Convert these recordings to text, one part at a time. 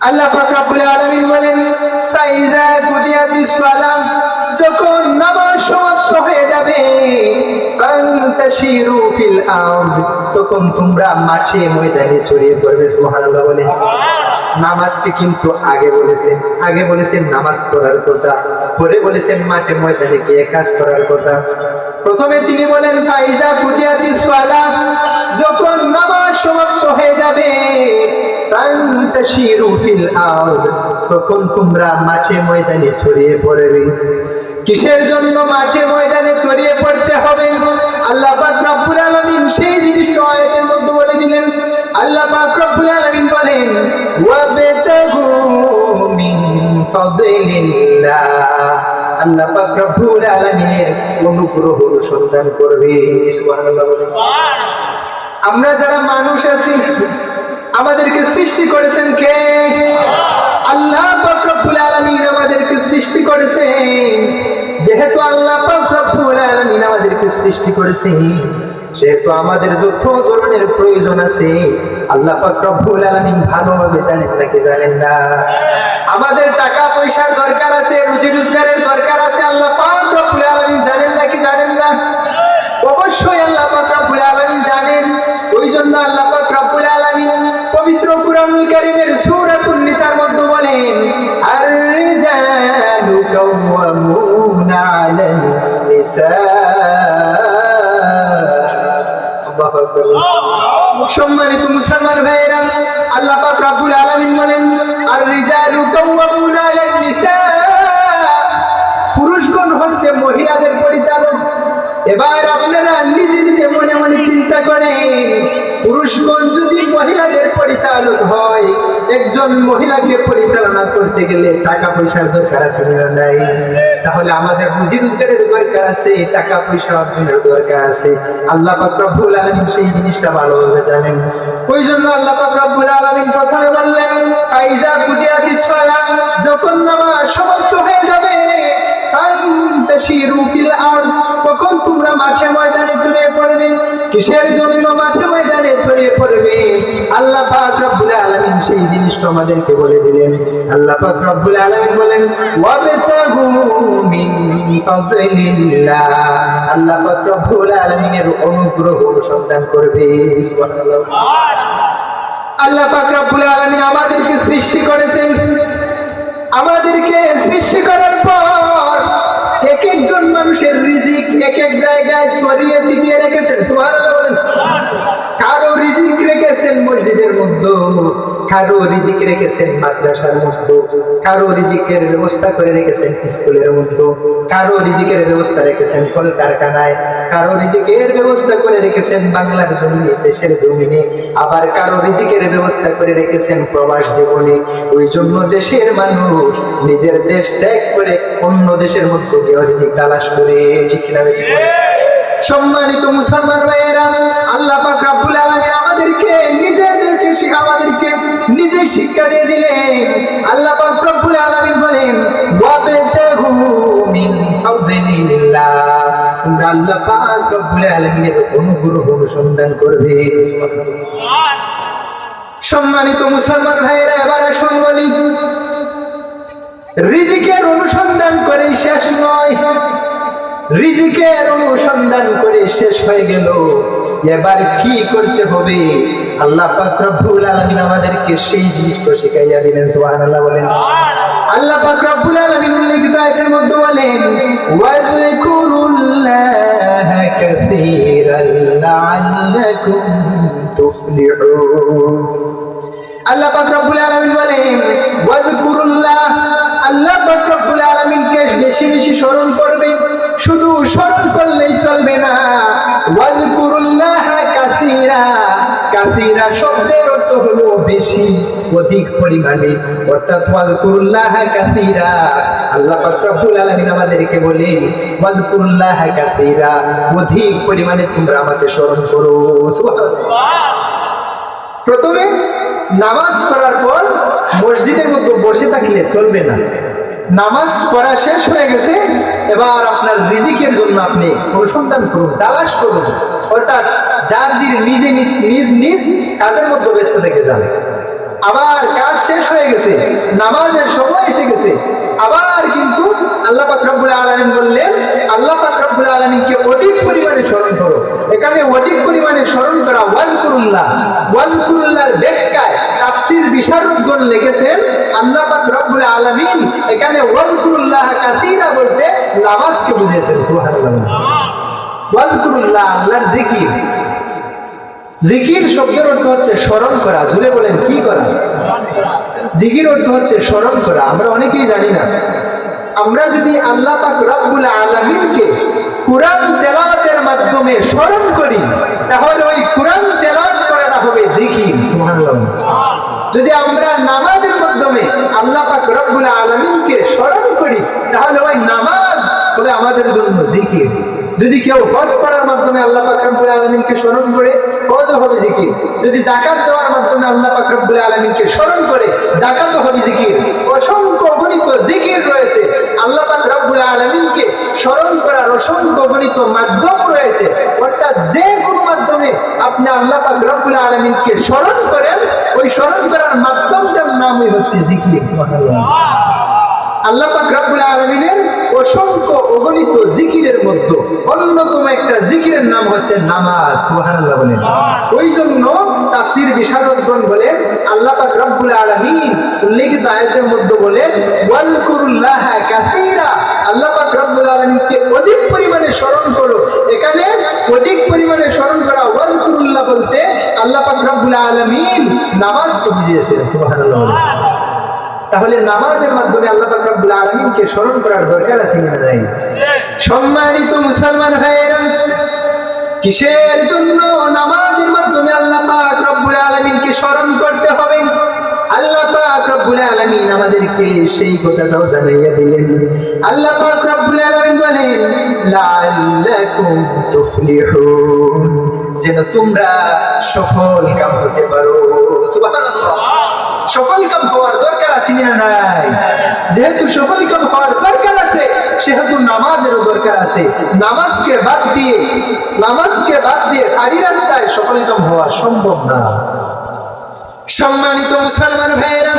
আল্লাহ বলেন যখন হয়ে যাবে ফিল তখন তোমরা মাঠে ময়দানে চড়িয়ে পড়বে সুবহানাল্লাহ বলে নামাজকে কিন্তু আগে বলেছেন আগে বলেছেন নামাজ পড়ার কথা, পরে বলেছেন মাঠে ময়দানে গিয়ে কাজ করার কথা। প্রথমে তিনি বলেন, ফাইজা কুদিয়াতিস সালাম যখন নামাজ সমাপ্ত হয়ে যাবে, ফান্তাশিরু ফিল আরদ তখন তোমরা মাঠে ময়দানে ছড়িয়ে পড়বে। কিসের জন্য মাঠে ময়দানে ছড়িয়ে পড়তে হবে? আল্লাহ পাক রব্বুল আলামিন সেই জিনিসটা আয়াতের বলেন অনুগ্রহ সন্ধান করবে আমরা যারা মানুষ আছি, আমাদেরকে সৃষ্টি করেছেন কে? আল্লাহ পাক আলামিন আমাদেরকে সৃষ্টি করেছেন। যেহেতু আল্লাহ পাক আলামিন আমাদেরকে সৃষ্টি করেছেন সেহেতু আমাদের যত ধরনের প্রয়োজন আছে, আল্লাহ রব্বুল আলামিন ভালোভাবে জানেন নাকি জানেন না। আমাদের টাকা পয়সার দরকার আছে, রুজি রোজগারের দরকার আছে, আল্লাহ পাক রব্বুল আলামিন জানেন নাকি জানেন না? অবশ্যই আল্লাহ পাক রব্বুল আলামিন জানেন। ওই জন্য আল্লাহ পাক রব্বুল আলামিন পবিত্র কুরআনুল কারীমের সূরাতুন নিসার মধ্যে বলেন আর রিজালু কাওয়ামুনা আলান নিসা সম্মানিত মুসলমান ভাইয়েরা, আল্লাহ পাক রব্বুল আলামিন বলেন আর রিজালু কাওয়ামুনা আলান নিসা পুরুষগণ হচ্ছে মহিলাদের পরিচালক। এবার আপনারা নিজে নিজে মনে মনে চিন্তা করেন, পুরুষগণ যদি মহিলাদের পরিচালক হয়। একজন মহিলাকে পরিচালনা করতে গেলে টাকা পয়সার দরকার আছে না তাহলে আমাদের রুজি রোজগারের দরকার আছে? টাকা পয়সা অর্জনের দরকার আছে? আল্লাহ পাক রব্বুল আলামিন সেই জিনিসটা ভালোভাবে জানেন। ওই জন্য আল্লাহ পাক রব্বুল আলামিন প্রথমে বললেন, আইজা কুদিয়াতিস সালাম যখন নামাজ সমাপ্ত হয়ে যাবে তখন তোমরা মাঠে ময়দানে ছড়িয়ে পড়বে? কিসের জন্য মাঠে ময়দানে ছড়িয়ে পড়বে? আল্লাহ রব্বুল সেই জিনিসটা আমাদেরকে বলে দিলেন। আল্লাহ রব্বুল বলেন অনুগ্রহ সন্ধান করবে। আল্লাহ আমাদেরকে সৃষ্টি করেছেন। আমাদেরকে সৃষ্টি করার পর মানুষের রিজিক এক এক জায়গায় ছড়িয়ে ছিটিয়ে রেখেছেন। কারও রিজিক রেখেছেন মসজিদের মধ্যে কারও রিজিক রেখেছেন মাদ্রাসার মধ্যে, কারও রিজিকের ব্যবস্থা করে রেখেছেন স্কুলের মধ্যে, কারও রিজিকের ব্যবস্থা রেখেছেন কল কারখানায় কারও রিজিকের ব্যবস্থা করে রেখেছেন বাংলার জমিনে, দেশের জমিনে, আবার কারও রিজিকের ব্যবস্থা করে রেখেছেন প্রবাস জীবনে ওই জন্য দেশের মানুষ নিজের দেশ ত্যাগ করে অন্য দেশের মধ্যে গিয়ে রিজিক তালাশ করে, ঠিক বলেন? সম্মানিত মুসলমান ভাইয়েরা, আল্লাহ পাক রব্বুল আলামিন আমাদেরকে নিজেদেরকে শিক্ষা আমাদেরকে নিজে শিক্ষা দিয়ে দিলেন আল্লাহ রব্বুল আলামিন বলেন মিন সম্মানিত মুসলমান ভাইয়েরা, এবার আসুন বলি, রিজিকের অনুসন্ধান করে শেষ নয়। রিজিকের অনুসন্ধান করে শেষ হয়ে গেল। এবার কি করতে হবে? আল্লাহ পাক রব্বুল আলামিন আমাদেরকে সেই জিনিসটা শিখাইয়া দিলেন, সুবহানাল্লাহ বলেন। আল্লাহ পাক রব্বুল আলামিন উল্লেখিত আয়াতের মধ্যে বলেন, ওয়াযকুরুল্লাহ কাসীরান লাআল্লাকুম তুফলিহুন। আল্লাহ পাক রব্বুল আলামিন বলেন কাসীরা শব্দের অর্থ হলো বেশি, অধিক পরিমাণে। অর্থাৎ ওয়াজকুরুল্লাহ আল্লাহ পাক রব্বুল আলামিন আমাদেরকে বলেন ওয়াজকুরুল্লাহ অধিক পরিমাণে তোমরা আমাকে স্মরণ করো। প্রথমে নামাজ পড়ার পর মসজিদের মধ্যে বসে থাকলে চলবে না। নামাজ পড়া শেষ হয়ে গেছে, এবার আপনার রিজিকের জন্য আপনি অনুসন্ধান করুন, তালাশ করুন। অর্থাৎ যার যিনি নিজে নিজ নিজ নিজ কাজের মধ্যে ব্যস্ত থেকে যান। আবার কাজ শেষ হয়ে গেছে, নামাজের সময় এসে গেছে। আবার কিন্তু আল্লাহ পাক রব্বুল আলামিন বললেন, আল্লাহ পাক রব্বুল আলামিনকে অধিক পরিমাণে স্মরণ করো। এখানে অধিক পরিমাণে স্মরণ করা ওয়াজকুরুল্লাহ। ওয়াজকুরুল্লাহর ব্যাখ্যায় তাফসীর বিশারদগণ লিখেছেন, আল্লাহ পাক রব্বুল আলামিন এখানে ওয়াজকুরুল্লাহ কাসীরা বলতে নামাজকে বুঝিয়েছেন, সুবহানাল্লাহ। ওয়াজকুরুল্লাহ আল্লাহর জিকির জিকির শব্দের অর্থ হচ্ছে স্মরণ করা। জুড়ে বলেন, কি করা? জিকির অর্থ হচ্ছে স্মরণ করা। আমরা অনেকেই জানি না। আমরা যদি আল্লাহ পাক রব্বুল আলামিনকে কোরআন তেলাওয়াতের মাধ্যমে স্মরণ করি, তাহলে ওই কোরআন তেলাওয়াত করাটা হবে জিকির। যদি আমরা নামাজের মাধ্যমে আল্লাহ পাক রব্বুল আলামিনকে স্মরণ করি, তাহলে ওই নামাজ হবে আমাদের জন্য জিকির। যদি কেউ হজ করার মাধ্যমে আল্লাহ পাক রব্বুল আলামিনকে স্মরণ করে হজ হবে জিকির। যদি জাকাত দেওয়ার মাধ্যমে আল্লাহ পাক রব্বুল আলামিনকে স্মরণ করে জাকাত হবে জিকির। অসংখ্য গণিত জিকির রয়েছে। আল্লাহ পাক রব্বুল আলামিনকে স্মরণ করার অসংখ্য গণিত মাধ্যম রয়েছে। অর্থাৎ যে কোনো মাধ্যমে আপনি আল্লাহ পাক রব্বুল আলামিনকে স্মরণ করেন, ওই স্মরণ করার মাধ্যমটার নামই হচ্ছে জিকির। আল্লাহ পাক রব্বুল আলামিনের অসংখ্য অগণিত জিকিরের মধ্যে অন্যতম একটা জিকিরের নাম হচ্ছে নামাজ সুবহানাল্লাহ বলেন। ওই জন্য তাফসীর বিশারদগণ বলেন আল্লাহ পাক রব্বুল আলামিন উল্লেখিত আয়াতের মধ্যে বলেন ওয়াজকুরুল্লাহ কাসীরা। আল্লাহ পাক রব্বুল আলামিনকে অধিক পরিমাণে স্মরণ করো। এখানে অধিক পরিমাণে স্মরণ করা ওয়াজকুরুল্লাহ বলতে আল্লাহ পাক রব্বুল আলামিন নামাজকে বুঝিয়েছেন সুবহানাল্লাহ তাহলে নামাজের মাধ্যমে আল্লাহ আলামিনকে স্মরণ করার দরকার আছে সম্মানিত মুসলমান ভাইয়েরা, কিসের জন্য নামাজের মাধ্যমে আল্লাহ পাক রব্বুল আলামিনকে স্মরণ করতে হবে? যেন তোমরা সফল কাম হতে পারো। সফল কাম হওয়ার দরকার আছে কিনা নাই? যেহেতু সফল কাম হওয়ার দরকার আছে, সেহেতু নামাজেরও দরকার আছে। নামাজকে বাদ দিয়ে, নামাজকে বাদ দিয়ে খালি রাস্তায় সফল কাম হওয়া সম্ভব না। সম্মানিত মুসলমান ভাইয়েরা,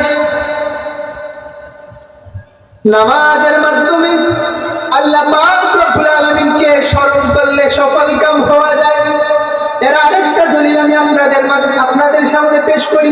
নামাজের মাধ্যমে আল্লাহ রব্বুল আলামিনকে স্মরণ করলে সফল কাম হওয়া যায়। এর আরেকটা দলিল আমি আপনাদের আপনাদের সামনে পেশ করি।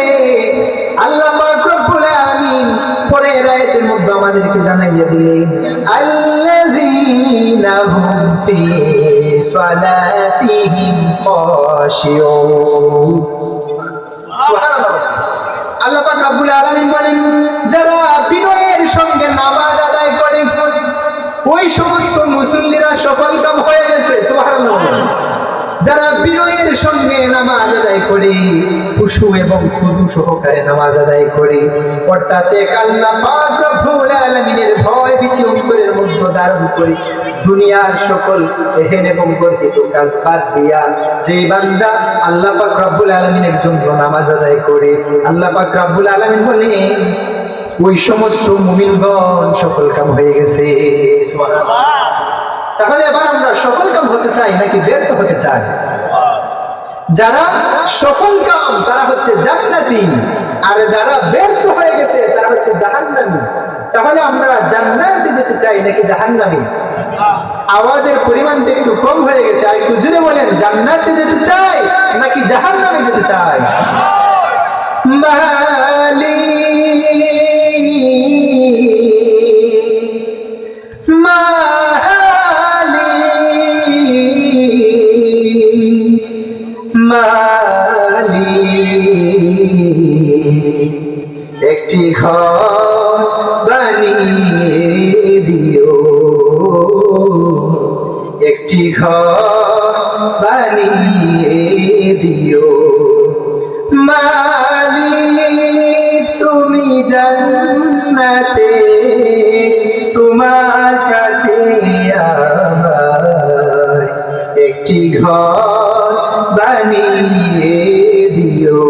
আল্লাহ পাক রব্বুল আলামিন পরের আয়াতের মধ্যে আমাদেরকে জানাইয়া দিলেন, আল্লাযীনা হুম ফি সালাতিহিম খাশিউন। সুবহানাল্লাহ। আল্লাহ পাক রব্বুল আলামিন বলেন, যারা বিনয়ের সঙ্গে নামাজ আদায় করে, ওই সমস্ত মুসল্লিরা সফল কাম হয়ে গেছে। সুবহানাল্লাহ। যারা বিনয়ের সঙ্গে নামাজ আদায় করে, খুশু এবং খুদু সহকারে নামাজ আদায় করে, অর্থাৎ এক আল্লাহ পাক আলামিনের ভয় ভীতি অন্তরের মধ্যে ধারণ করে দুনিয়ার সকল এহেন এবং গর্বিত কাজ বাদ দিয়া যে বান্দা আল্লাহ পাক রব্বুল আলামিনের জন্য নামাজ আদায় করে, আল্লাহ পাক রব্বুল আলামিন বলেন ওই সমস্ত মুমিনগণ সফল কাম হয়ে গেছে। সুবহানাল্লাহ। তাহলে এবার আমরা সফল কাম হতে চাই নাকি ব্যর্থ হতে চাই? যারা সফল কাম, তারা হচ্ছে জান্নাতি, আর যারা ব্যর্থ হয়ে গেছে, তারা হচ্ছে জাহান্নামী। তাহলে আমরা জান্নাতে যেতে চাই নাকি জাহান্নামী? আওয়াজের পরিমাণটা একটু কম হয়ে গেছে, আর একটু জুড়ে বলেন, জান্নাতে যেতে চাই নাকি জাহান্নামে যেতে চাই? মালি ঘর বানিয়ে দিও।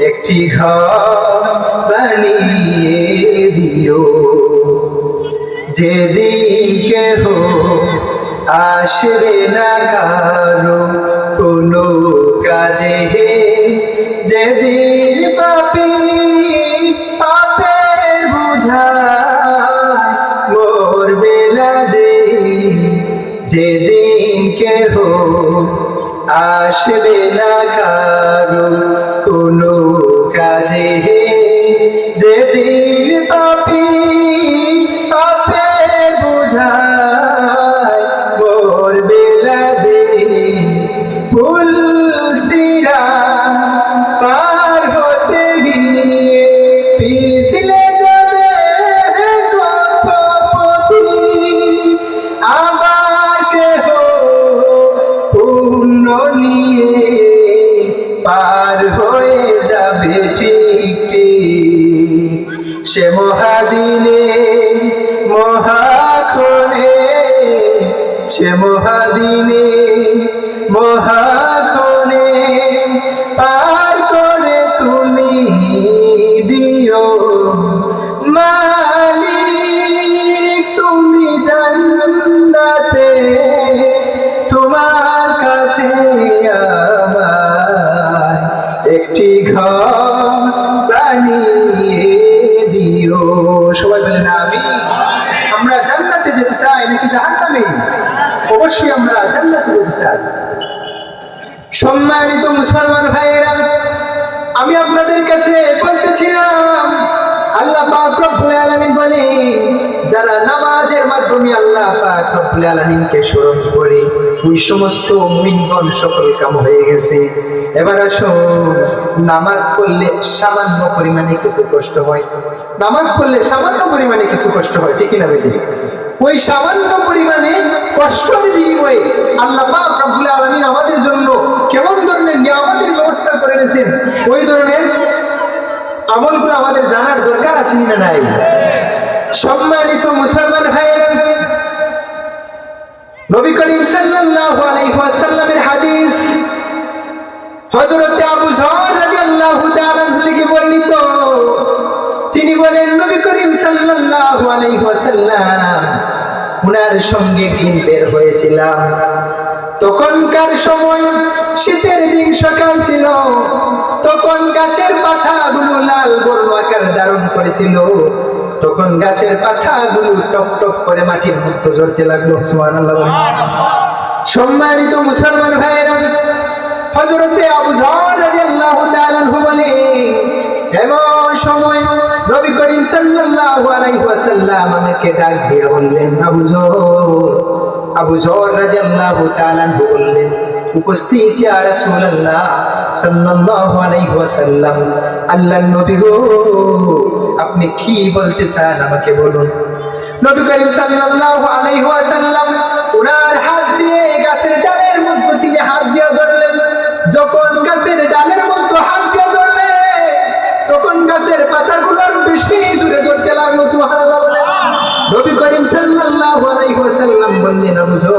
একটি ঘর বানিয়ে দিও। যেদিন কেহ আসবে না কারও কোনো কাজে। যেদিন আসবে না কারও কোনো পার হয়ে যাবে ঠিক। সে মহাদিনে মহাক্ষণে সে মহাদিনে নাকি জাহান্নামে। অবশ্যই আমরা জান্নাতে যেতে চাই। সম্মানিত মুসলমান ভাইয়েরা, আমি আপনাদের কাছে বলতেছিলাম আল্লাহ পাক রব্বুল আলামিন বলে যারা নামাজের মাধ্যমে আল্লাহ পাক রব্বুল আলামিনকে স্মরণ করে, ওই সমস্ত মুমিনগণ সকল কাম হয়ে গেছে। এবার আসো নামাজ পড়লে সামান্য পরিমাণে কিছু কষ্ট হয়। নামাজ পড়লে সামান্য পরিমাণে কিছু কষ্ট হয়, ঠিক না বেটি? ওই সামান্য পরিমাণে কষ্টের বিনিময়ে আল্লাহ পাক রব্বুল আলামিন আমাদের জন্য কেমন ধরনের নিয়ামতের ব্যবস্থা করে রেখেছেন ওই ধরনের আমলগুলো আমাদের জানার দরকার আছে না নাই? সম্মানিত মুসলমান ভাইয়েরা, নবী করিম সাল্লাল্লাহু আলাইহি ওয়াসাল্লামের হাদিস হযরতে আবু যর রাদিয়াল্লাহু তাআলা থেকে বর্ণিত। উনার সঙ্গে একদিন বের হয়েছিলাম। তখনকার সময় শীতের দিন সকাল ছিল। তখন গাছের পাতাগুলো লাল বর্ণ আকার ধারণ করেছিল। তখন গাছের পাতাগুলো টপ টপ করে মাটির মধ্যে জ্বলতে লাগল। বলেন। সম্মানিত মুসলমান ভাইয়েরা, হযরতে আবু যর রাদিয়াল্লাহু তাআলা আনহু বলে এমন সময় নবী করিম সাল্লাল্লাহু আলাইহি ওয়াসাল্লাম আমাকে ডাক দিয়ে বললেন, আবু যর আবু যর রাদিয়াল্লাহু তাআলা বললেন, উপস্থিত ইয়া রাসূলুল্লাহ সাল্লাল্লাহু আলাইহি ওয়াসাল্লাম, আল্লাহর নবী গো, আপনি কি বলতে চান আমাকে বলুন? নবী করিম সাল্লাল্লাহু আলাইহি ওয়াসাল্লাম ওনার হাত দিয়ে গাছের ডালের মধ্যে তিনি হাত দিয়ে ধরলেন। যখন গাছের ডালের মধ্যে হাত দিয়ে গাছের পাতাগুলোর বেশি জুড়ে ধরতে লাগল নবী করিম সাল্লাল্লাহু আলাইহি ওয়াসাল্লাম বললেন যর,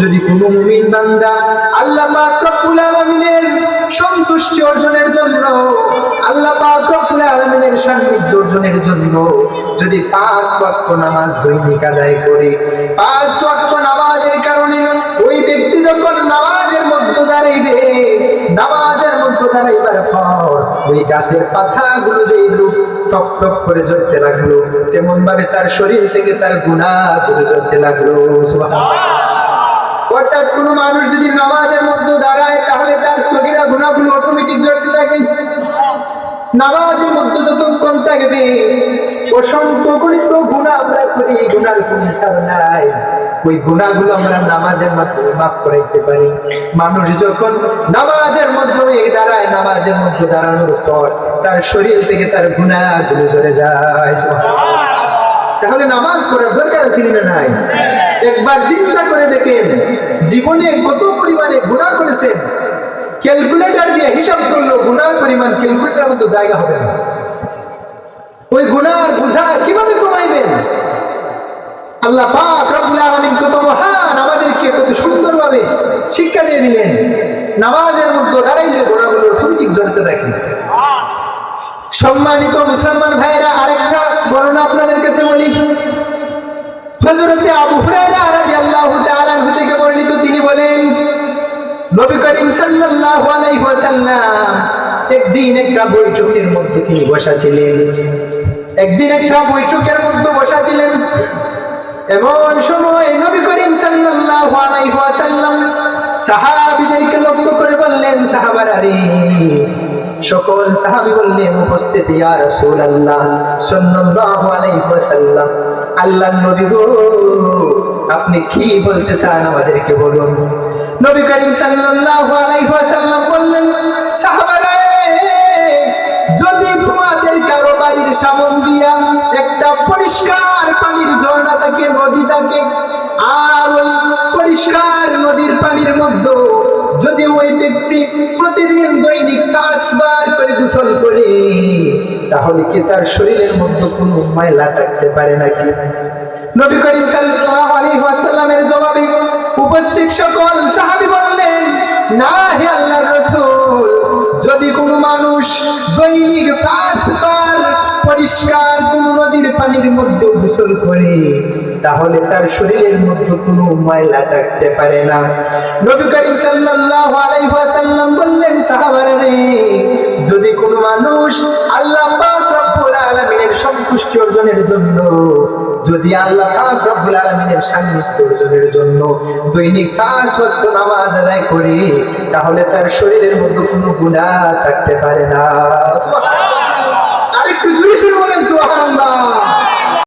যদি কোনো মুমিন বান্দা আল্লাহ পাক রব্বুল আলামিনের সন্তুষ্টি অর্জনের জন্য আল্লাহ পাক রব্বুল আলামিনের সান্নিধ্য অর্জনের জন্য যদি পাঁচ ওয়াক্ত নামাজ দৈনিক আদায় করে পাঁচ ওয়াক্ত নামাজের কারণে ওই ব্যক্তি যখন নামাজের মধ্যে দাঁড়াইবে নামাজের মধ্যে দাঁড়াইবার পর ওই গাছের পাতাগুলো যেগুলো টপ টপ করে জ্বলতে লাগল তেমন ভাবে তার শরীর থেকে তার গুণাগুলো জ্বলতে লাগল। অর্থাৎ কোনো মানুষ যদি নামাজের মধ্যে দাঁড়ায়, তাহলে তার শরীরা গুণাগুলো অটোমেটিক জ্বলতে থাকে। নামাজের মধ্যে যতক্ষণ থাকবে, অসংখ্য গণিত গুণা আমরা করি, গুণার কোনো হিসাব নাই। ওই গুণাগুলো আমরা নামাজের মাধ্যমে মাফ করাইতে পারি। মানুষ যখন নামাজের মাধ্যমে দাঁড়ায়, নামাজের মধ্যে দাঁড়ানোর পর তার শরীর থেকে তার গুণাগুলো চলে যায়। তাহলে নামাজ করার দরকার আছে না নাই? একবার চিন্তা করে দেখেন, জীবনে কত পরিমাণে গুণা করেছেন। ক্যালকুলেটর দিয়ে হিসাব করল, গুণার পরিমাণ ক্যালকুলেটার মতো জায়গা হবে না। ওই গুণার বোঝা কীভাবে কমাইবেন? আল্লাহ পাক রব্বুল আলামিন কত মহান আমাদেরকে কত সুন্দরভাবে শিক্ষা দিয়ে দিলেন। নামাজের মধ্যে দাঁড়াইলে ঘোড়াগুলোর ঠিক জড়িত দেখেন। সম্মানিত মুসলমান ভাইরা আরেকটা বর্ণনা আপনাদের কাছে বলি। হযরতে আবু হুরায়রা রাদিয়াল্লাহু তাআলা থেকে বর্ণিত, তিনি বলেন, নবী করিম সাল্লাল্লাহু আলাইহি ওয়াসাল্লাম একদিন একটা বৈঠকের মধ্যে তিনি বসা ছিলেন। একদিন একটা বৈঠকের মধ্যে বসা ছিলেন। এমন সময় নবী করিম সাল্লাল্লাহু আলাইহি ওয়াসাল্লাম সাহাবীদেরকে লক্ষ্য করে বললেন, সাহাবারা রে, সকল সাহাবী বললেন, উপস্থিত ইয়া রাসূলুল্লাহ সাল্লাল্লাহু আলাইহি ওয়াসাল্লাম। আল্লাহর নবী গো, আপনি কি বলতে চান আমাদেরকে বলুন? নবী করিম সাল্লাল্লাহু আলাইহি ওয়াসাল্লাম বললেন, সাহাবারা যদি তোমাদের কারও বাড়ির সামন দিয়া পরিষ্কার পানির ঝর্ণা থাকে, নদী থাকে। আর ওই পরিষ্কার নদীর পানির মধ্যে যদি ওই ব্যক্তি প্রতিদিন দৈনিক কাজবার করে গোসল করে, তাহলে কি তার শরীরের মধ্যে কোনো ময়লা থাকতে পারে নাকি? নবী করিম সাল্লাল্লাহু আলাইহি ওয়াসাল্লামের জবাবে উপস্থিত সকল সাহাবী বললেন, না হে আল্লাহর রাসূল, যদি কোনো মানুষ দৈনিক পাঁচবার পরিষ্কার কোন নদীর পানির মধ্যে গোসল করে, তাহলে তার শরীরের মধ্যে কোনো ময়লা থাকতে পারে না। নবী করিম সাল্লাল্লাহু আলাইহি ওয়াসাল্লাম বললেন, সাহাবারা রে, যদি কোনো মানুষ আল্লাহ পাক রব্বুল আলামিনের সন্তুষ্টি অর্জনের জন্য, যদি আল্লাহ পাক রব্বুল আলামিনের সান্নিধ্য অর্জনের জন্য দৈনিক পাঁচ ওয়াক্ত নামাজ আদায় করে, তাহলে তার শরীরের মধ্যে কোনো গুনাহ থাকতে পারে না। সুবহানাল্লাহ। 你真是乱窜吧！